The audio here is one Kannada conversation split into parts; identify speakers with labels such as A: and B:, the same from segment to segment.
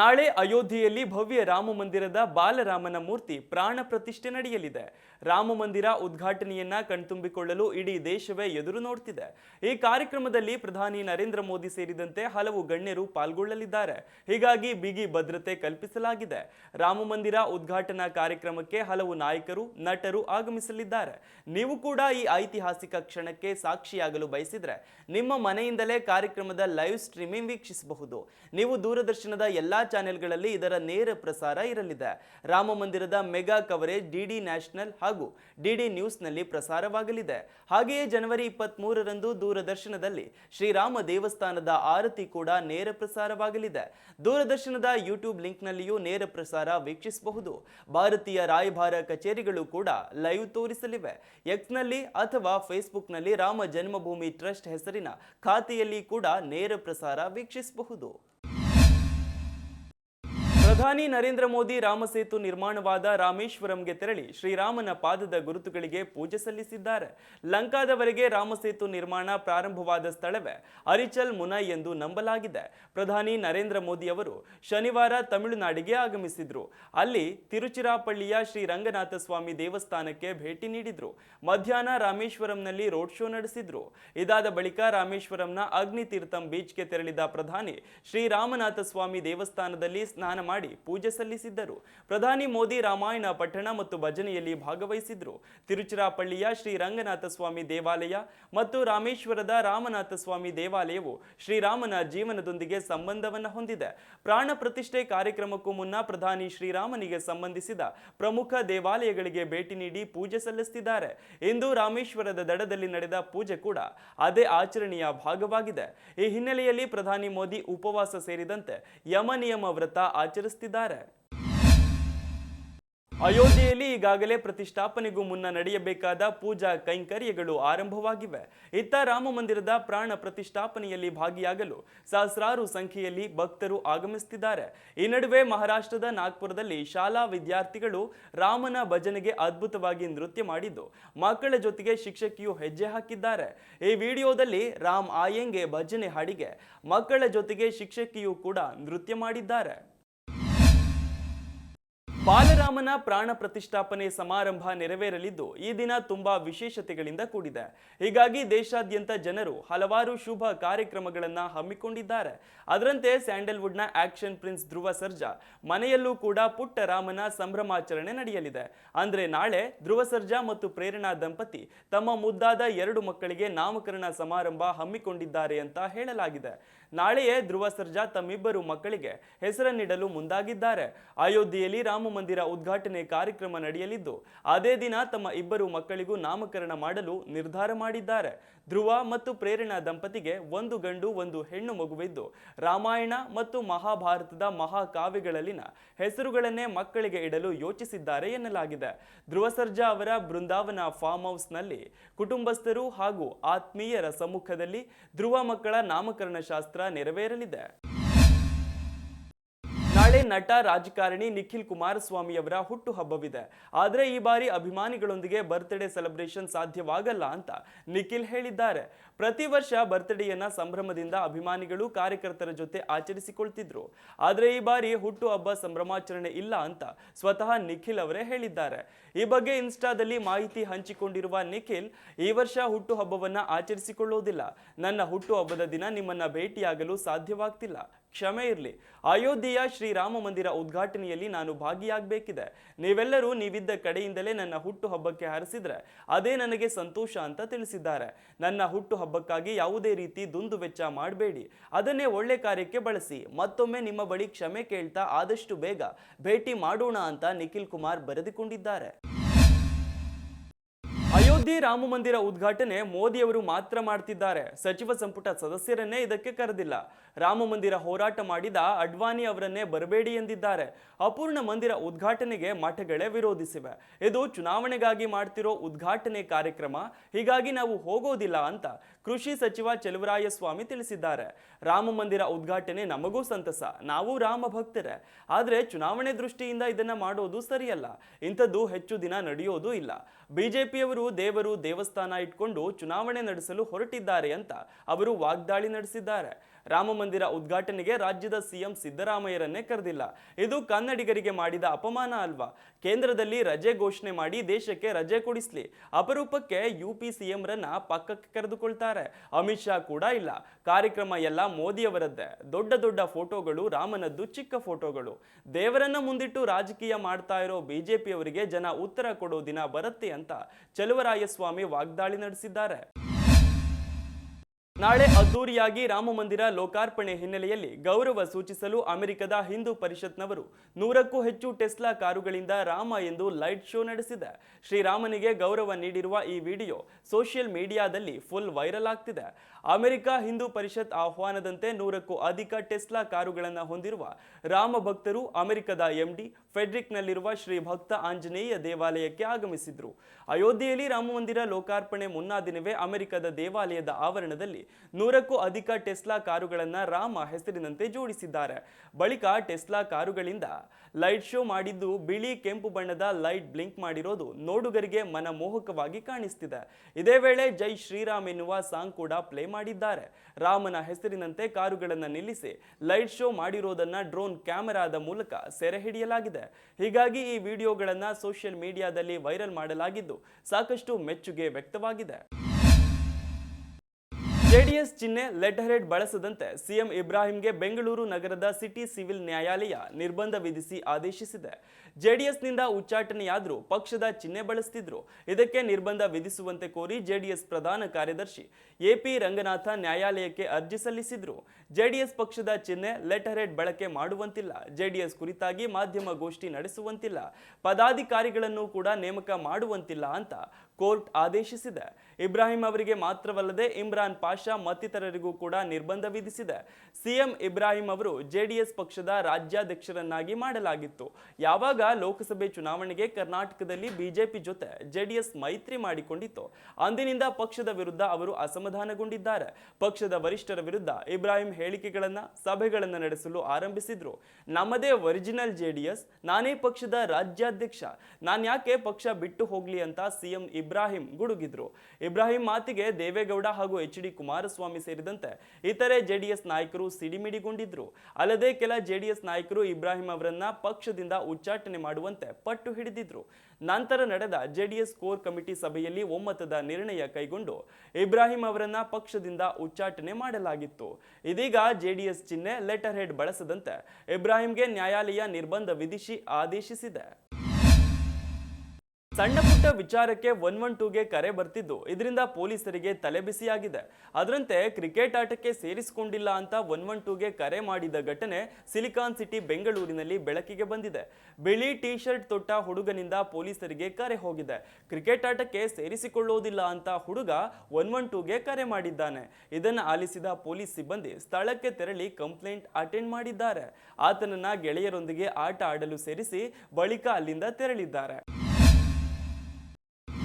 A: ನಾಳೆ ಅಯೋಧ್ಯೆಯಲ್ಲಿ ಭವ್ಯ ರಾಮ ಮಂದಿರದ ಬಾಲರಾಮನ ಮೂರ್ತಿ ಪ್ರಾಣ ಪ್ರತಿಷ್ಠೆ ನಡೆಯಲಿದೆ. ರಾಮ ಮಂದಿರ ಉದ್ಘಾಟನೆಯನ್ನ ಕಣ್ತುಂಬಿಕೊಳ್ಳಲು ಇಡೀ ದೇಶವೇ ಎದುರು ನೋಡ್ತಿದೆ. ಈ ಕಾರ್ಯಕ್ರಮದಲ್ಲಿ ಪ್ರಧಾನಿ ನರೇಂದ್ರ ಮೋದಿ ಸೇರಿದಂತೆ ಹಲವು ಗಣ್ಯರು ಪಾಲ್ಗೊಳ್ಳಲಿದ್ದಾರೆ. ಹೀಗಾಗಿ ಬಿಗಿ ಭದ್ರತೆ ಕಲ್ಪಿಸಲಾಗಿದೆ. ರಾಮ ಮಂದಿರ ಉದ್ಘಾಟನಾ ಕಾರ್ಯಕ್ರಮಕ್ಕೆ ಹಲವು ನಾಯಕರು, ನಟರು ಆಗಮಿಸಲಿದ್ದಾರೆ. ನೀವು ಕೂಡ ಈ ಐತಿಹಾಸಿಕ ಕ್ಷಣಕ್ಕೆ ಸಾಕ್ಷಿಯಾಗಲು ಬಯಸಿದ್ರೆ ನಿಮ್ಮ ಮನೆಯಿಂದಲೇ ಕಾರ್ಯಕ್ರಮದ ಲೈವ್ ಸ್ಟ್ರೀಮಿಂಗ್ ವೀಕ್ಷಿಸಬಹುದು. ನೀವು ದೂರದರ್ಶನದ ಎಲ್ಲಾ ಚಾನೆಲ್ಗಳಲ್ಲಿ ಇದರ ನೇರ ಪ್ರಸಾರ ಇರಲಿದೆ. ರಾಮ ಮಂದಿರದ ಮೆಗಾ ಕವರೇಜ್ ಡಿಡಿ ನ್ಯಾಷನಲ್ ಹಾಗೂ ಡಿಡಿ ನ್ಯೂಸ್ನಲ್ಲಿ ಪ್ರಸಾರವಾಗಲಿದೆ. ಹಾಗೆಯೇ ಜನವರಿ ಇಪ್ಪತ್ತ್ ಮೂರರಂದು ದೂರದರ್ಶನದಲ್ಲಿ ಶ್ರೀರಾಮ ದೇವಸ್ಥಾನದ ಆರತಿ ಕೂಡ ನೇರ ಪ್ರಸಾರವಾಗಲಿದೆ. ದೂರದರ್ಶನದ ಯೂಟ್ಯೂಬ್ ಲಿಂಕ್ನಲ್ಲಿಯೂ ನೇರ ಪ್ರಸಾರ ವೀಕ್ಷಿಸಬಹುದು. ಭಾರತೀಯ ರಾಯಭಾರ ಕಚೇರಿಗಳು ಕೂಡ ಲೈವ್ ತೋರಿಸಲಿವೆ. ಎಕ್ಸ್ನಲ್ಲಿ ಅಥವಾ ಫೇಸ್ಬುಕ್ನಲ್ಲಿ ರಾಮ ಜನ್ಮಭೂಮಿ ಟ್ರಸ್ಟ್ ಹೆಸರಿನ ಖಾತೆಯಲ್ಲಿ ಕೂಡ ನೇರ ಪ್ರಸಾರ ವೀಕ್ಷಿಸಬಹುದು. ಪ್ರಧಾನಿ ನರೇಂದ್ರ ಮೋದಿ ರಾಮಸೇತು ನಿರ್ಮಾಣವಾದ ರಾಮೇಶ್ವರಂಗೆ ತೆರಳಿ ಶ್ರೀರಾಮನ ಪಾದದ ಗುರುತುಗಳಿಗೆ ಪೂಜೆ ಸಲ್ಲಿಸಿದ್ದಾರೆ. ಲಂಕಾದವರೆಗೆ ರಾಮಸೇತು ನಿರ್ಮಾಣ ಪ್ರಾರಂಭವಾದ ಸ್ಥಳವೇ ಅರಿಚಲ್ ಮುನೈ ಎಂದು ನಂಬಲಾಗಿದೆ. ಪ್ರಧಾನಿ ನರೇಂದ್ರ ಮೋದಿ ಅವರು ಶನಿವಾರ ತಮಿಳುನಾಡಿಗೆ ಆಗಮಿಸಿದ್ರು. ಅಲ್ಲಿ ತಿರುಚಿರಾಪಳ್ಳಿಯ ಶ್ರೀ ರಂಗನಾಥ ಸ್ವಾಮಿ ದೇವಸ್ಥಾನಕ್ಕೆ ಭೇಟಿ ನೀಡಿದ್ರು. ಮಧ್ಯಾಹ್ನ ರಾಮೇಶ್ವರಂನಲ್ಲಿ ರೋಡ್ ಶೋ ನಡೆಸಿದ್ರು. ಇದಾದ ಬಳಿಕ ರಾಮೇಶ್ವರಂನ ಅಗ್ನಿತೀರ್ಥಂ ಬೀಚ್ಗೆ ತೆರಳಿದ ಪ್ರಧಾನಿ ಶ್ರೀರಾಮನಾಥ ಸ್ವಾಮಿ ದೇವಸ್ಥಾನದಲ್ಲಿ ಸ್ನಾನ ಮಾಡಿ ಪೂಜೆ ಸಲ್ಲಿಸಿದ್ದರು. ಪ್ರಧಾನಿ ಮೋದಿ ರಾಮಾಯಣ ಪಠಣ ಮತ್ತು ಭಜನೆಯಲ್ಲಿ ಭಾಗವಹಿಸಿದ್ರು. ತಿರುಚಿರಾಪಳ್ಳಿಯ ಶ್ರೀ ರಂಗನಾಥ ಸ್ವಾಮಿ ದೇವಾಲಯ ಮತ್ತು ರಾಮೇಶ್ವರದ ರಾಮನಾಥ ಸ್ವಾಮಿ ದೇವಾಲಯವು ಶ್ರೀರಾಮನ ಜೀವನದೊಂದಿಗೆ ಸಂಬಂಧವನ್ನು ಹೊಂದಿದೆ. ಪ್ರಾಣ ಪ್ರತಿಷ್ಠೆ ಕಾರ್ಯಕ್ರಮಕ್ಕೂ ಮುನ್ನ ಪ್ರಧಾನಿ ಶ್ರೀರಾಮನಿಗೆ ಸಂಬಂಧಿಸಿದ ಪ್ರಮುಖ ದೇವಾಲಯಗಳಿಗೆ ಭೇಟಿ ನೀಡಿ ಪೂಜೆ ಸಲ್ಲಿಸುತ್ತಿದ್ದಾರೆ ಇಂದು ರಾಮೇಶ್ವರದ ದಡದಲ್ಲಿ ನಡೆದ ಪೂಜೆ ಕೂಡ ಅದೇ ಆಚರಣೆಯ ಭಾಗವಾಗಿದೆ. ಈ ಹಿನ್ನೆಲೆಯಲ್ಲಿ ಪ್ರಧಾನಿ ಮೋದಿ ಉಪವಾಸ ಸೇರಿದಂತೆ ಯಮ ನಿಯಮ ವ್ರತ ಅಯೋಧ್ಯೆಯಲ್ಲಿ ಈಗಾಗಲೇ ಪ್ರತಿಷ್ಠಾಪನೆಗೂ ಮುನ್ನ ನಡೆಯಬೇಕಾದ ಪೂಜಾ ಕೈಂಕರ್ಯಗಳು ಆರಂಭವಾಗಿವೆ. ಇತ್ತ ರಾಮ ಮಂದಿರದ ಪ್ರಾಣ ಪ್ರತಿಷ್ಠಾಪನೆಯಲ್ಲಿ ಭಾಗಿಯಾಗಲು ಸಹಸ್ರಾರು ಸಂಖ್ಯೆಯಲ್ಲಿ ಭಕ್ತರು ಆಗಮಿಸುತ್ತಿದ್ದಾರೆ. ಈ ನಡುವೆ ಮಹಾರಾಷ್ಟ್ರದ ನಾಗ್ಪುರದಲ್ಲಿ ಶಾಲಾ ವಿದ್ಯಾರ್ಥಿಗಳು ರಾಮನ ಭಜನೆಗೆ ಅದ್ಭುತವಾಗಿ ನೃತ್ಯ ಮಾಡಿದ್ದು, ಮಕ್ಕಳ ಜೊತೆಗೆ ಶಿಕ್ಷಕಿಯು ಹೆಜ್ಜೆ ಹಾಕಿದ್ದಾರೆ. ಈ ವಿಡಿಯೋದಲ್ಲಿ ರಾಮ್ ಆಯಂಗೆ ಭಜನೆ ಹಾಡಿಗೆ ಮಕ್ಕಳ ಜೊತೆಗೆ ಶಿಕ್ಷಕಿಯು ಕೂಡ ನೃತ್ಯ ಮಾಡಿದ್ದಾರೆ. ಬಾಲರಾಮನ ಪ್ರಾಣ ಪ್ರತಿಷ್ಠಾಪನೆ ಸಮಾರಂಭ ನೆರವೇರಲಿದ್ದು ಈ ದಿನ ತುಂಬಾ ವಿಶೇಷತೆಗಳಿಂದ ಕೂಡಿದೆ. ಹೀಗಾಗಿ ದೇಶಾದ್ಯಂತ ಜನರು ಹಲವಾರು ಶುಭ ಕಾರ್ಯಕ್ರಮಗಳನ್ನು ಹಮ್ಮಿಕೊಂಡಿದ್ದಾರೆ. ಅದರಂತೆ ಸ್ಯಾಂಡಲ್ವುಡ್ನ ಆಕ್ಷನ್ ಪ್ರಿನ್ಸ್ ಧ್ರುವ ಸರ್ಜಾ ಮನೆಯಲ್ಲೂ ಕೂಡ ಪುಟ್ಟ ರಾಮನ ಸಂಭ್ರಮಾಚರಣೆ ನಡೆಯಲಿದೆ. ಅಂದ್ರೆ ನಾಳೆ ಧ್ರುವ ಸರ್ಜಾ ಮತ್ತು ಪ್ರೇರಣಾ ದಂಪತಿ ತಮ್ಮ ಮುದ್ದಾದ ಎರಡು ಮಕ್ಕಳಿಗೆ ನಾಮಕರಣ ಸಮಾರಂಭ ಹಮ್ಮಿಕೊಂಡಿದ್ದಾರೆ ಅಂತ ಹೇಳಲಾಗಿದೆ. ನಾಳೆಯೇ ಧ್ರುವ ಸರ್ಜಾ ತಮ್ಮಿಬ್ಬರು ಮಕ್ಕಳಿಗೆ ಹೆಸರನ್ನಿಡಲು ಮುಂದಾಗಿದ್ದಾರೆ. ಅಯೋಧ್ಯೆಯಲ್ಲಿ ರಾಮ ಮಂದಿರ ಉದ್ಘಾಟನೆ ಕಾರ್ಯಕ್ರಮ ನಡೆಯಲಿದ್ದು, ಅದೇ ದಿನ ತಮ್ಮ ಇಬ್ಬರು ಮಕ್ಕಳಿಗೂ ನಾಮಕರಣ ಮಾಡಲು ನಿರ್ಧಾರ ಮಾಡಿದ್ದಾರೆ. ಧ್ರುವ ಮತ್ತು ಪ್ರೇರಣಾ ದಂಪತಿಗೆ ಒಂದು ಗಂಡು, ಒಂದು ಹೆಣ್ಣು ಮಗುವಿದ್ದು. ರಾಮಾಯಣ ಮತ್ತು ಮಹಾಭಾರತದ ಮಹಾಕಾವ್ಯಗಳಲ್ಲಿನ ಹೆಸರುಗಳನ್ನೇ ಮಕ್ಕಳಿಗೆ ಇಡಲು ಯೋಚಿಸಿದ್ದಾರೆ ಎನ್ನಲಾಗಿದೆ. ಧ್ರುವ ಸರ್ಜಾ ಅವರ ಬೃಂದಾವನ ಫಾರ್ಮ್ ಹೌಸ್ನಲ್ಲಿ ಕುಟುಂಬಸ್ಥರು ಹಾಗೂ ಆತ್ಮೀಯರ ಸಮ್ಮುಖದಲ್ಲಿ ಧ್ರುವ ಮಕ್ಕಳ ನಾಮಕರಣ ಶಾಸ್ತ್ರ ನೆರವೇರಲಿದೆ. ನಾಳೆ ನಟ, ರಾಜಕಾರಣಿ ನಿಖಿಲ್ ಕುಮಾರಸ್ವಾಮಿ ಅವರ ಹುಟ್ಟು ಹಬ್ಬವಿದೆ ಆದರೆ ಈ ಬಾರಿ ಅಭಿಮಾನಿಗಳೊಂದಿಗೆ ಬರ್ತ್ಡೇ ಸೆಲೆಬ್ರೇಷನ್ ಸಾಧ್ಯವಾಗಲ್ಲ ಅಂತ ನಿಖಿಲ್ ಹೇಳಿದ್ದಾರೆ. ಪ್ರತಿ ವರ್ಷ ಬರ್ತ್ಡೇಯನ್ನ ಸಂಭ್ರಮದಿಂದ ಅಭಿಮಾನಿಗಳು ಕಾರ್ಯಕರ್ತರ ಜೊತೆ ಆಚರಿಸಿಕೊಳ್ತಿದ್ರು. ಆದರೆ ಈ ಬಾರಿ ಹುಟ್ಟು ಹಬ್ಬ ಸಂಭ್ರಮಾಚರಣೆ ಇಲ್ಲ ಅಂತ ಸ್ವತಃ ನಿಖಿಲ್ ಅವರೇ ಹೇಳಿದ್ದಾರೆ. ಈ ಬಗ್ಗೆ ಇನ್ಸ್ಟಾದಲ್ಲಿ ಮಾಹಿತಿ ಹಂಚಿಕೊಂಡಿರುವ ನಿಖಿಲ್, ಈ ವರ್ಷ ಹುಟ್ಟು ಆಚರಿಸಿಕೊಳ್ಳುವುದಿಲ್ಲ ನನ್ನ ಹುಟ್ಟು ಹಬ್ಬದ ದಿನ ನಿಮ್ಮನ್ನ ಭೇಟಿಯಾಗಲು ಸಾಧ್ಯವಾಗ್ತಿಲ್ಲ. ಕ್ಷಮೆ ಇರಲಿ. ಅಯೋಧ್ಯೆಯ ಶ್ರೀರಾಮ ಮಂದಿರ ಉದ್ಘಾಟನೆಯಲ್ಲಿ ನಾನು ಭಾಗಿಯಾಗಬೇಕಿದೆ. ನೀವೆಲ್ಲರೂ ನೀವಿದ್ದ ಕಡೆಯಿಂದಲೇ ನನ್ನ ಹುಟ್ಟು ಹಬ್ಬಕ್ಕೆ ಹರಿಸಿದ್ರೆ ಅದೇ ನನಗೆ ಸಂತೋಷ ಅಂತ ತಿಳಿಸಿದ್ದಾರೆ. ನನ್ನ ಹುಟ್ಟು ಹಬ್ಬಕ್ಕಾಗಿ ಯಾವುದೇ ರೀತಿ ದುಂದು ವೆಚ್ಚ ಮಾಡಬೇಡಿ. ಅದನ್ನೇ ಒಳ್ಳೆ ಕಾರ್ಯಕ್ಕೆ ಬಳಸಿ. ಮತ್ತೊಮ್ಮೆ ನಿಮ್ಮ ಬಳಿ ಕ್ಷಮೆ ಕೇಳ್ತಾ ಆದಷ್ಟು ಬೇಗ ಭೇಟಿ ಮಾಡೋಣ ಅಂತ ನಿಖಿಲ್ ಕುಮಾರ್ ಬರೆದುಕೊಂಡಿದ್ದಾರೆ. ಅಯೋಧ್ಯೆ ರಾಮ ಮಂದಿರ ಉದ್ಘಾಟನೆ ಮೋದಿಯವರು ಮಾತ್ರ ಮಾಡ್ತಿದ್ದಾರೆ. ಸಚಿವ ಸಂಪುಟ ಸದಸ್ಯರನ್ನೇ ಇದಕ್ಕೆ ಕರೆದಿಲ್ಲ. ರಾಮ ಮಂದಿರ ಹೋರಾಟ ಮಾಡಿದ ಅಡ್ವಾಣಿ ಅವರನ್ನೇ ಬರಬೇಡಿ ಎಂದಿದ್ದಾರೆ. ಅಪೂರ್ಣ ಮಂದಿರ ಉದ್ಘಾಟನೆಗೆ ಮಠಗಳೇ ವಿರೋಧಿಸಿವೆ. ಇದು ಚುನಾವಣೆಗಾಗಿ ಮಾಡ್ತಿರೋ ಉದ್ಘಾಟನೆ ಕಾರ್ಯಕ್ರಮ. ಹೀಗಾಗಿ ನಾವು ಹೋಗೋದಿಲ್ಲ ಅಂತ ಕೃಷಿ ಸಚಿವ ಚೆಲುವರಾಯಸ್ವಾಮಿ ತಿಳಿಸಿದ್ದಾರೆ. ರಾಮ ಮಂದಿರ ಉದ್ಘಾಟನೆ ನಮಗೂ ಸಂತಸ. ನಾವು ರಾಮ ಭಕ್ತರೇ. ಆದರೆ ಚುನಾವಣೆ ದೃಷ್ಟಿಯಿಂದ ಇದನ್ನ ಮಾಡೋದು ಸರಿಯಲ್ಲ. ಇಂಥದ್ದು ಹೆಚ್ಚು ದಿನ ನಡೆಯೋದು ಇಲ್ಲ. ಬಿಜೆಪಿಯವರು ದೇವರು ದೇವಸ್ಥಾನ ಇಟ್ಕೊಂಡು ಚುನಾವಣೆ ನಡೆಸಲು ಹೊರಟಿದ್ದಾರೆ ಅಂತ ಅವರು ವಾಗ್ದಾಳಿ ನಡೆಸಿದ್ದಾರೆ. ರಾಮ ಮಂದಿರ ಉದ್ಘಾಟನೆಗೆ ರಾಜ್ಯದ ಸಿಎಂ ಸಿದ್ದರಾಮಯ್ಯರನ್ನೇ ಕರೆದಿಲ್ಲ. ಇದು ಕನ್ನಡಿಗರಿಗೆ ಮಾಡಿದ ಅಪಮಾನ ಅಲ್ವಾ? ಕೇಂದ್ರದಲ್ಲಿ ರಜೆ ಘೋಷಣೆ ಮಾಡಿ ದೇಶಕ್ಕೆ ರಜೆ ಕೊಡಿಸ್ಲಿ. ಅಪರೂಪಕ್ಕೆ ಯು ಪಿ ಸಿಎಂರನ್ನ ಪಕ್ಕಕ್ಕೆ ಕರೆದುಕೊಳ್ತಾರೆ. ಅಮಿತ್ ಶಾ ಕೂಡ ಇಲ್ಲ. ಕಾರ್ಯಕ್ರಮ ಎಲ್ಲ ಮೋದಿಯವರದ್ದೇ. ದೊಡ್ಡ ದೊಡ್ಡ ಫೋಟೋಗಳು ರಾಮನದ್ದು ಚಿಕ್ಕ ಫೋಟೋಗಳು. ದೇವರನ್ನ ಮುಂದಿಟ್ಟು ರಾಜಕೀಯ ಮಾಡ್ತಾ ಇರೋ ಬಿಜೆಪಿಯವರಿಗೆ ಜನ ಉತ್ತರ ಕೊಡೋ ದಿನ ಬರುತ್ತೆ ಅಂತ ಚಲುವರಾಯಸ್ವಾಮಿ ವಾಗ್ದಾಳಿ ನಡೆಸಿದ್ದಾರೆ. ನಾಳೆ ಅದ್ದೂರಿಯಾಗಿ ರಾಮ ಮಂದಿರ ಲೋಕಾರ್ಪಣೆ ಹಿನ್ನೆಲೆಯಲ್ಲಿ ಗೌರವ ಸೂಚಿಸಲು ಅಮೆರಿಕದ ಹಿಂದೂ ಪರಿಷತ್ನವರು ನೂರಕ್ಕೂ ಹೆಚ್ಚು ಟೆಸ್ಲಾ ಕಾರುಗಳಿಂದ ರಾಮ ಎಂದು ಲೈಟ್ ಶೋ ನಡೆಸಿದೆ. ಶ್ರೀರಾಮನಿಗೆ ಗೌರವ ನೀಡಿರುವ ಈ ವಿಡಿಯೋ ಸೋಷಿಯಲ್ ಮೀಡಿಯಾದಲ್ಲಿ ಫುಲ್ ವೈರಲ್ ಆಗ್ತಿದೆ. ಅಮೆರಿಕ ಹಿಂದೂ ಪರಿಷತ್ ಆಹ್ವಾನದಂತೆ ನೂರಕ್ಕೂ ಅಧಿಕ ಟೆಸ್ಲಾ ಕಾರುಗಳನ್ನು ಹೊಂದಿರುವ ರಾಮ ಭಕ್ತರು ಅಮೆರಿಕದ ಎಂಡಿ ಫೆಡ್ರಿಕ್ನಲ್ಲಿರುವ ಶ್ರೀ ಭಕ್ತ ಆಂಜನೇಯ ದೇವಾಲಯಕ್ಕೆ ಆಗಮಿಸಿದ್ರು. ಅಯೋಧ್ಯೆಯಲ್ಲಿ ರಾಮ ಮಂದಿರ ಲೋಕಾರ್ಪಣೆ ಮುನ್ನಾ ದಿನವೇ ಅಮೆರಿಕದ ದೇವಾಲಯದ ಆವರಣದಲ್ಲಿ ನೂರಕ್ಕೂ ಅಧಿಕ ಟೆಸ್ಲಾ ಕಾರುಗಳನ್ನ ರಾಮ ಹೆಸರಿನಂತೆ ಜೋಡಿಸಿದ್ದಾರೆ. ಬಳಿಕ ಟೆಸ್ಲಾ ಕಾರುಗಳಿಂದ ಲೈಟ್ ಶೋ ಮಾಡಿದ್ದು ಬಿಳಿ ಕೆಂಪು ಬಣ್ಣದ ಲೈಟ್ ಬ್ಲಿಂಕ್ ಮಾಡಿರೋದು ನೋಡುಗರಿಗೆ ಮನಮೋಹಕವಾಗಿ ಕಾಣಿಸ್ತಿದೆ. ಇದೇ ವೇಳೆ ಜೈ ಶ್ರೀರಾಮ್ ಎನ್ನುವ ಸಾಂಗ್ ಕೂಡ ಪ್ಲೇ ಮಾಡಿದ್ದಾರೆ. ರಾಮನ ಹೆಸರಿನಂತೆ ಕಾರುಗಳನ್ನು ನಿಲ್ಲಿಸಿ ಲೈಟ್ ಶೋ ಮಾಡಿರೋದನ್ನ ಡ್ರೋನ್ ಕ್ಯಾಮೆರಾದ ಮೂಲಕ ಸೆರೆ ಹಿಡಿಯಲಾಗಿದೆ. ಹೀಗಾಗಿ ಈ ವಿಡಿಯೋಗಳನ್ನು ಸೋಷಿಯಲ್ ಮೀಡಿಯಾದಲ್ಲಿ ವೈರಲ್ ಮಾಡಲಾಗಿದ್ದು ಸಾಕಷ್ಟು ಮೆಚ್ಚುಗೆ ವ್ಯಕ್ತವಾಗಿದೆ. ಜೆಡಿಎಸ್ ಚಿಹ್ನೆ ಲೆಟರ್ ಹೆಡ್ ಬಳಸದಂತೆ ಸಿಎಂ ಇಬ್ರಾಹಿಂಗೆ ಬೆಂಗಳೂರು ನಗರದ ಸಿಟಿ ಸಿವಿಲ್ ನ್ಯಾಯಾಲಯ ನಿರ್ಬಂಧ ವಿಧಿಸಿ ಆದೇಶಿಸಿದೆ. ಜೆಡಿಎಸ್ನಿಂದ ಉಚ್ಚಾಟನೆಯಾದರೂ ಪಕ್ಷದ ಚಿಹ್ನೆ ಬಳಸ್ತಿದ್ರು. ಇದಕ್ಕೆ ನಿರ್ಬಂಧ ವಿಧಿಸುವಂತೆ ಕೋರಿ ಜೆಡಿಎಸ್ ಪ್ರಧಾನ ಕಾರ್ಯದರ್ಶಿ ಎಪಿ ರಂಗನಾಥ ನ್ಯಾಯಾಲಯಕ್ಕೆ ಅರ್ಜಿ ಸಲ್ಲಿಸಿದ್ರು. ಜೆಡಿಎಸ್ ಪಕ್ಷದ ಚಿಹ್ನೆ ಲೆಟರ್ ಹೆಡ್ ಬಳಕೆ ಮಾಡುವಂತಿಲ್ಲ. ಜೆಡಿಎಸ್ ಕುರಿತಾಗಿ ಮಾಧ್ಯಮ ಗೋಷ್ಠಿ ನಡೆಸುವಂತಿಲ್ಲ. ಪದಾಧಿಕಾರಿಗಳನ್ನು ಕೂಡ ನೇಮಕ ಮಾಡುವಂತಿಲ್ಲ ಅಂತ ಕೋರ್ಟ್ ಆದೇಶಿಸಿದೆ. ಇಬ್ರಾಹಿಂ ಅವರಿಗೆ ಮಾತ್ರವಲ್ಲದೆ ಇಮ್ರಾನ್ ಪಾಷಾ ಮತ್ತಿತರರಿಗೂ ಕೂಡ ನಿರ್ಬಂಧ ವಿಧಿಸಿದೆ. ಸಿಎಂ ಇಬ್ರಾಹಿಂ ಅವರು ಜೆಡಿಎಸ್ ಪಕ್ಷದ ರಾಜ್ಯಾಧ್ಯಕ್ಷರನ್ನಾಗಿ ಮಾಡಲಾಗಿತ್ತು. ಯಾವಾಗ ಲೋಕಸಭೆ ಚುನಾವಣೆಗೆ ಕರ್ನಾಟಕದಲ್ಲಿ ಬಿಜೆಪಿ ಜೊತೆ ಜೆಡಿಎಸ್ ಮೈತ್ರಿ ಮಾಡಿಕೊಂಡಿತ್ತು, ಅಂದಿನಿಂದ ಪಕ್ಷದ ವಿರುದ್ಧ ಅವರು ಅಸಮಾಧಾನಗೊಂಡಿದ್ದಾರೆ. ಪಕ್ಷದ ವರಿಷ್ಠರ ವಿರುದ್ಧ ಇಬ್ರಾಹಿಂ ಹೇಳಿಕೆಗಳನ್ನ ಸಭೆಗಳನ್ನ ನಡೆಸಲು ಆರಂಭಿಸಿದ್ರು. ನಮ್ಮದೇ ಒರಿಜಿನಲ್ ಜೆಡಿಎಸ್ ನಾನೇ ಪಕ್ಷದ ರಾಜ್ಯಾಧ್ಯಕ್ಷ, ನಾನು ಯಾಕೆ ಪಕ್ಷ ಬಿಟ್ಟು ಹೋಗ್ಲಿ ಅಂತ ಸಿಎಂ ಇಬ್ರಾಹಿಂ ಗುಡುಗಿದ್ರು. ಇಬ್ರಾಹಿಂ ಮಾತಿಗೆ ದೇವೇಗೌಡ ಹಾಗೂ ಎಚ್ ಡಿ ಕುಮಾರಸ್ವಾಮಿ ಸೇರಿದಂತೆ ಇತರೆ ಜೆಡಿಎಸ್ ನಾಯಕರು ಸಿಡಿಮಿಡಿಗೊಂಡಿದ್ರು. ಅಲ್ಲದೆ ಕೆಲ ಜೆಡಿಎಸ್ ನಾಯಕರು ಇಬ್ರಾಹಿಂ ಅವರನ್ನ ಪಕ್ಷದಿಂದ ಉಚ್ಚಾಟನೆ ಮಾಡುವಂತೆ ಪಟ್ಟು ಹಿಡಿದಿದ್ರು. ನಂತರ ನಡೆದ ಜೆಡಿಎಸ್ ಕೋರ್ ಕಮಿಟಿ ಸಭೆಯಲ್ಲಿ ಒಮ್ಮತದ ನಿರ್ಣಯ ಕೈಗೊಂಡು ಇಬ್ರಾಹಿಂ ಅವರನ್ನ ಪಕ್ಷದಿಂದ ಉಚ್ಚಾಟನೆ ಮಾಡಲಾಗಿತ್ತು. ಇದೀಗ ಜೆಡಿಎಸ್ ಚಿಹ್ನೆ ಲೆಟರ್ ಹೆಡ್ ಬಳಸದಂತೆ ಇಬ್ರಾಹಿಂಗೆ ನ್ಯಾಯಾಲಯ ನಿರ್ಬಂಧ ವಿಧಿಸಿ ಆದೇಶಿಸಿದೆ. ಸಣ್ಣ ಪುಟ್ಟ ವಿಚಾರಕ್ಕೆ ಒನ್ ಒನ್ ಟೂಗೆ ಕರೆ ಬರ್ತಿದ್ದು. ಇದರಿಂದ ಪೊಲೀಸರಿಗೆ ತಲೆಬಿಸಿಯಾಗಿದೆ ಅದರಂತೆ ಕ್ರಿಕೆಟ್ ಆಟಕ್ಕೆ ಸೇರಿಸಿಕೊಂಡಿಲ್ಲ ಅಂತ ಒನ್ ಒನ್ ಟೂಗೆ ಕರೆ ಮಾಡಿದ ಘಟನೆ ಸಿಲಿಕಾನ್ ಸಿಟಿ, ಬೆಂಗಳೂರಿನಲ್ಲಿ ಬೆಳಕಿಗೆ ಬಂದಿದೆ. ಬಿಳಿ ಟೀ ಶರ್ಟ್ ತೊಟ್ಟ ಹುಡುಗನಿಂದ ಪೊಲೀಸರಿಗೆ ಕರೆ ಹೋಗಿದೆ. ಕ್ರಿಕೆಟ್ ಆಟಕ್ಕೆ ಸೇರಿಸಿಕೊಳ್ಳೋದಿಲ್ಲ ಅಂತ ಹುಡುಗ ಒನ್ ಒನ್ ಟೂಗೆ ಕರೆ ಮಾಡಿದ್ದಾನೆ. ಇದನ್ನು ಆಲಿಸಿದ ಪೊಲೀಸ್ ಸಿಬ್ಬಂದಿ ಸ್ಥಳಕ್ಕೆ ತೆರಳಿ ಕಂಪ್ಲೇಂಟ್ ಅಟೆಂಡ್ ಮಾಡಿದ್ದಾರೆ. ಆತನನ್ನ ಗೆಳೆಯರೊಂದಿಗೆ ಆಟ ಆಡಲು ಸೇರಿಸಿ ಬಳಿಕ ಅಲ್ಲಿಂದ ತೆರಳಿದ್ದಾರೆ.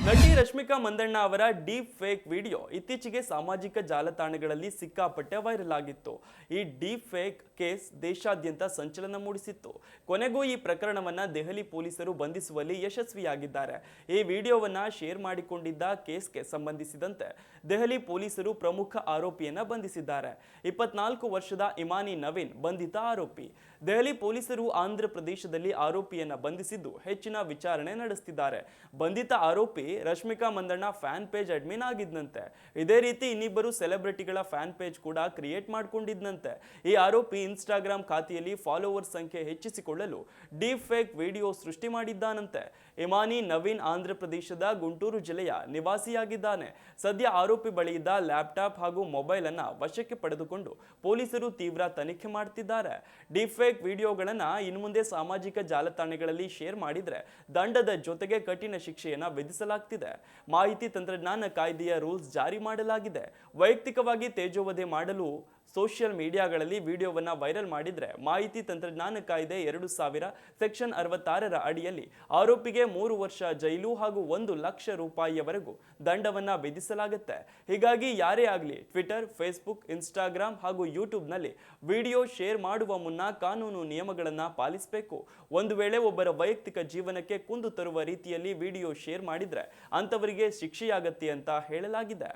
A: ನಟಿ ರಶ್ಮಿಕಾ ಮಂದಣ್ಣ ಅವರ ಡೀಪ್ ಫೇಕ್ ವಿಡಿಯೋ ಇತ್ತೀಚೆಗೆ ಸಾಮಾಜಿಕ ಜಾಲತಾಣಗಳಲ್ಲಿ ಸಿಕ್ಕಾಪಟ್ಟೆ ವೈರಲ್ ಆಗಿತ್ತು. ಈ ಡೀಪ್ ಫೇಕ್ ಕೇಸ್ ದೇಶಾದ್ಯಂತ ಸಂಚಲನ ಮೂಡಿಸಿತ್ತು. ಕೊನೆಗೂ ಈ ಪ್ರಕರಣವನ್ನು ದೆಹಲಿ ಪೊಲೀಸರು ಬಂಧಿಸುವಲ್ಲಿ ಯಶಸ್ವಿಯಾಗಿದ್ದಾರೆ. ಈ ವಿಡಿಯೋವನ್ನು ಶೇರ್ ಮಾಡಿಕೊಂಡಿದ್ದ ಕೇಸ್ಗೆ ಸಂಬಂಧಿಸಿದಂತೆ ದೆಹಲಿ ಪೊಲೀಸರು ಪ್ರಮುಖ ಆರೋಪಿಯನ್ನು ಬಂಧಿಸಿದ್ದಾರೆ. ಇಪ್ಪತ್ನಾಲ್ಕು ವರ್ಷದ ಇಮಾನಿ ನವೀನ್ ಬಂಧಿತ ಆರೋಪಿ. ದೆಹಲಿ ಪೊಲೀಸರು ಆಂಧ್ರ ಪ್ರದೇಶದಲ್ಲಿ ಆರೋಪಿಯನ್ನ ಬಂಧಿಸಿದ್ದು ಹೆಚ್ಚಿನ ವಿಚಾರಣೆ ನಡೆಸುತ್ತಿದ್ದಾರೆ ಬಂಧಿತ ಆರೋಪಿ Rashmika Mandanna fan page admin ಆಗಿದ್ದಂತೆ ಇದೇ ರೀತಿ ಇನ್ನಿಬ್ಬರು ಸೆಲೆಬ್ರಿಟಿಗಳ ಫ್ಯಾನ್ ಪೇಜ್ ಕೂಡ ಕ್ರಿಯೇಟ್ ಮಾಡಿಕೊಂಡಿದ್ದಂತೆ ಈ ಆರೋಪಿ ಇನ್ಸ್ಟಾಗ್ರಾಮ್ ಖಾತೆಯಲ್ಲಿ ಫಾಲೋವರ್ಸ್ ಸಂಖ್ಯೆ ಹೆಚ್ಚಿಸಿಕೊಳ್ಳಲು ಡೀಪ್ ಫೇಕ್ ವಿಡಿಯೋ ಸೃಷ್ಟಿ ಮಾಡಿದ್ದಾನಂತೆ. ಇಮಾನಿ ನವೀನ್ ಆಂಧ್ರ ಪ್ರದೇಶದ ಗುಂಟೂರು ಜಿಲ್ಲೆಯ ನಿವಾಸಿಯಾಗಿದ್ದಾನೆ. ಸದ್ಯ ಆರೋಪಿ ಬಳಿ ಲ್ಯಾಪ್ಟಾಪ್ ಹಾಗೂ ಮೊಬೈಲ್ ಅನ್ನ ವಶಕ್ಕೆ ಪಡೆದುಕೊಂಡು ಪೊಲೀಸರು ತೀವ್ರ ತನಿಖೆ ಮಾಡ್ತಿದ್ದಾರೆ. ಡಿಫೇಕ್ ವಿಡಿಯೋಗಳನ್ನು ವಿಡಿಯೋಗಳನ್ನ ಇನ್ನು ಮುಂದೆ ಸಾಮಾಜಿಕ ಜಾಲತಾಣಗಳಲ್ಲಿ ಶೇರ್ ಮಾಡಿದ್ರೆ ದಂಡದ ಜೊತೆಗೆ ಕಠಿಣ ಶಿಕ್ಷೆಯನ್ನ ವಿಧಿಸಲಾಗ್ತಿದೆ. ಮಾಹಿತಿ ತಂತ್ರಜ್ಞಾನ ಕಾಯ್ದೆಯ ರೂಲ್ಸ್ ಜಾರಿ ಮಾಡಲಾಗಿದೆ. ವೈಯಕ್ತಿಕವಾಗಿ ತೇಜೋವಧೆ ಮಾಡಲು ಸೋಷಿಯಲ್ ಮೀಡಿಯಾಗಳಲ್ಲಿ ವಿಡಿಯೋವನ್ನು ವೈರಲ್ ಮಾಡಿದರೆ ಮಾಹಿತಿ ತಂತ್ರಜ್ಞಾನ ಕಾಯ್ದೆ ಎರಡು ಸಾವಿರ, ಸೆಕ್ಷನ್ ಅರವತ್ತಾರರ ಅಡಿಯಲ್ಲಿ ಆರೋಪಿಗೆ ಮೂರು ವರ್ಷ ಜೈಲು ಹಾಗೂ ಒಂದು ಲಕ್ಷ ರೂಪಾಯಿಯವರೆಗೂ ದಂಡವನ್ನು ವಿಧಿಸಲಾಗುತ್ತೆ. ಹೀಗಾಗಿ ಯಾರೇ ಆಗಲಿ ಟ್ವಿಟರ್ ಫೇಸ್ಬುಕ್ ಇನ್ಸ್ಟಾಗ್ರಾಮ್ ಹಾಗೂ ಯೂಟ್ಯೂಬ್ನಲ್ಲಿ ವಿಡಿಯೋ ಶೇರ್ ಮಾಡುವ ಮುನ್ನ ಕಾನೂನು ನಿಯಮಗಳನ್ನು ಪಾಲಿಸಬೇಕು. ಒಂದು ವೇಳೆ ಒಬ್ಬರ ವೈಯಕ್ತಿಕ ಜೀವನಕ್ಕೆ ಕುಂದು ತರುವ ರೀತಿಯಲ್ಲಿ ವಿಡಿಯೋ ಶೇರ್ ಮಾಡಿದರೆ ಅಂಥವರಿಗೆ ಶಿಕ್ಷೆಯಾಗತ್ತೆ ಅಂತ ಹೇಳಲಾಗಿದೆ.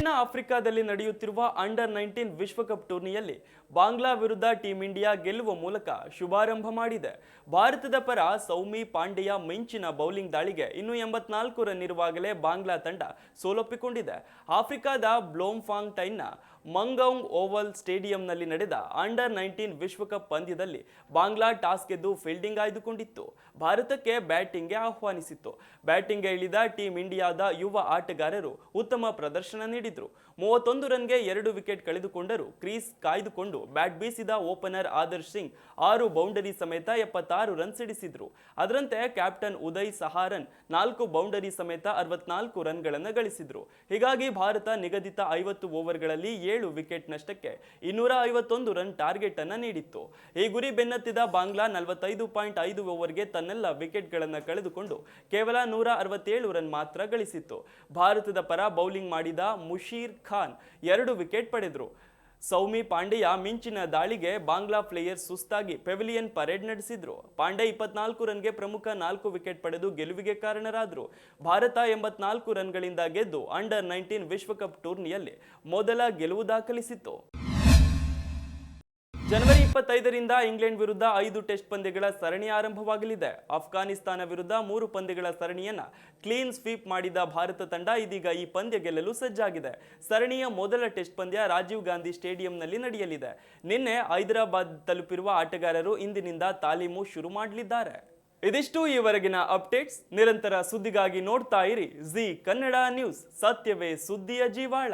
A: ದಕ್ಷಿಣ ಆಫ್ರಿಕಾದಲ್ಲಿ ನಡೆಯುತ್ತಿರುವ ಅಂಡರ್ ನೈನ್ಟೀನ್ ವಿಶ್ವಕಪ್ ಟೂರ್ನಿಯಲ್ಲಿ ಬಾಂಗ್ಲಾ ವಿರುದ್ಧ ಟೀಂ ಇಂಡಿಯಾ ಗೆಲ್ಲುವ ಮೂಲಕ ಶುಭಾರಂಭ ಮಾಡಿದೆ. ಭಾರತದ ಪರ ಸೌಮಿ ಪಾಂಡೆಯ ಮಿಂಚಿನ ಬೌಲಿಂಗ್ ದಾಳಿಗೆ ಇನ್ನೂ ಎಂಬತ್ನಾಲ್ಕು ರನ್ ಇರುವಾಗಲೇ ಬಾಂಗ್ಲಾ ತಂಡ ಸೋಲೊಪ್ಪಿಕೊಂಡಿದೆ. ಆಫ್ರಿಕಾದ ಬ್ಲೋಮ್ಫಾಂಗ್ ಟೈನ್ನ ಮಂಗೌಂಗ್ ಓವಲ್ ಸ್ಟೇಡಿಯಂನಲ್ಲಿ ನಡೆದ ಅಂಡರ್ ನೈನ್ಟೀನ್ ವಿಶ್ವಕಪ್ ಪಂದ್ಯದಲ್ಲಿ ಬಾಂಗ್ಲಾ ಟಾಸ್ ಗೆದ್ದು ಫೀಲ್ಡಿಂಗ್ ಆಯ್ದುಕೊಂಡಿತ್ತು. ಭಾರತಕ್ಕೆ ಬ್ಯಾಟಿಂಗ್ಗೆ ಆಹ್ವಾನಿಸಿತ್ತು. ಬ್ಯಾಟಿಂಗ್ಗೆ ಇಳಿದ ಟೀಂ ಇಂಡಿಯಾದ ಯುವ ಆಟಗಾರರು ಉತ್ತಮ ಪ್ರದರ್ಶನ ನೀಡಿದರು. ಮೂವತ್ತೊಂದು ರನ್ಗೆ ಎರಡು ವಿಕೆಟ್ ಕಳೆದುಕೊಂಡರು ಕ್ರೀಸ್ ಕಾಯ್ದುಕೊಂಡು ಬ್ಯಾಟ್ ಬೀಸಿದ ಓಪನರ್ ಆದರ್ಶ್ ಸಿಂಗ್ ಆರು ಬೌಂಡರಿ ಸಮೇತ ಎಪ್ಪತ್ತಾರು ರನ್ ಸಿಡಿಸಿದ್ರು. ಅದರಂತೆ ಕ್ಯಾಪ್ಟನ್ ಉದಯ್ ಸಹಾರನ್ ನಾಲ್ಕು ಬೌಂಡರಿ ಸಮೇತ ಅರವತ್ನಾಲ್ಕು ರನ್ಗಳನ್ನು ಗಳಿಸಿದ್ರು. ಹೀಗಾಗಿ ಭಾರತ ನಿಗದಿತ ಐವತ್ತು ಓವರ್ಗಳಲ್ಲಿ ಏಳು ವಿಕೆಟ್ ನಷ್ಟಕ್ಕೆ ಇನ್ನೂರ ಐವತ್ತೊಂದು ರನ್ ಟಾರ್ಗೆಟ್ ಅನ್ನ ನೀಡಿತ್ತು. ಈ ಗುರಿ ಬೆನ್ನತ್ತಿದ ಬಾಂಗ್ಲಾ ನಲವತ್ತೈದು ಪಾಯಿಂಟ್ ಐದು ಓವರ್ಗೆ ತನ್ನೆಲ್ಲ ವಿಕೆಟ್ಗಳನ್ನು ಕಳೆದುಕೊಂಡು ಕೇವಲ ನೂರ ಅರವತ್ತೇಳು ರನ್ ಮಾತ್ರ ಗಳಿಸಿತ್ತು. ಭಾರತದ ಪರ ಬೌಲಿಂಗ್ ಮಾಡಿದ ಮುಷೀರ್ ಖಾನ್ ಎರಡು ವಿಕೆಟ್ ಪಡೆದರು. ಸೌಮಿ ಪಾಂಡೆಯ ಮಿಂಚಿನ ದಾಳಿಗೆ ಬಾಂಗ್ಲಾ ಪ್ಲೇಯರ್ ಸುಸ್ತಾಗಿ ಪೆವಿಲಿಯನ್ ಪರೇಡ್ ನಡೆಸಿದ್ರು. ಪಾಂಡೆ ಇಪ್ಪತ್ನಾಲ್ಕು ರನ್ಗೆ ಪ್ರಮುಖ ನಾಲ್ಕು ವಿಕೆಟ್ ಪಡೆದು ಗೆಲುವಿಗೆ ಕಾರಣರಾದರು. ಭಾರತ ಎಂಬತ್ನಾಲ್ಕು ರನ್ಗಳಿಂದ ಗೆದ್ದು ಅಂಡರ್ ನೈನ್ಟೀನ್ ವಿಶ್ವಕಪ್ ಟೂರ್ನಿಯಲ್ಲಿ ಮೊದಲ ಗೆಲುವು ದಾಖಲಿಸಿತ್ತು. ಜನವರಿ ಇಪ್ಪತ್ತೈದರಿಂದ ಇಂಗ್ಲೆಂಡ್ ವಿರುದ್ಧ ಐದು ಟೆಸ್ಟ್ ಪಂದ್ಯಗಳ ಸರಣಿ ಆರಂಭವಾಗಲಿದೆ. ಅಫ್ಘಾನಿಸ್ತಾನ ವಿರುದ್ಧ ಮೂರು ಪಂದ್ಯಗಳ ಸರಣಿಯನ್ನ ಕ್ಲೀನ್ ಸ್ವೀಪ್ ಮಾಡಿದ ಭಾರತ ತಂಡ ಇದೀಗ ಈ ಪಂದ್ಯ ಗೆಲ್ಲಲು ಸಜ್ಜಾಗಿದೆ. ಸರಣಿಯ ಮೊದಲ ಟೆಸ್ಟ್ ಪಂದ್ಯ ರಾಜೀವ್ ಗಾಂಧಿ ಸ್ಟೇಡಿಯಂನಲ್ಲಿ ನಡೆಯಲಿದೆ. ನಿನ್ನೆ ಹೈದರಾಬಾದ್ ತಲುಪಿರುವ ಆಟಗಾರರು ಇಂದಿನಿಂದ ತಾಲೀಮು ಶುರು ಮಾಡಲಿದ್ದಾರೆ. ಇದಿಷ್ಟು ಈವರೆಗಿನ ಅಪ್ಡೇಟ್ಸ್. ನಿರಂತರ ಸುದ್ದಿಗಾಗಿ ನೋಡ್ತಾ ಇರಿ. Zee Kannada news. ಸತ್ಯವೇ ಸುದ್ದಿಯ ಜೀವಾಳ.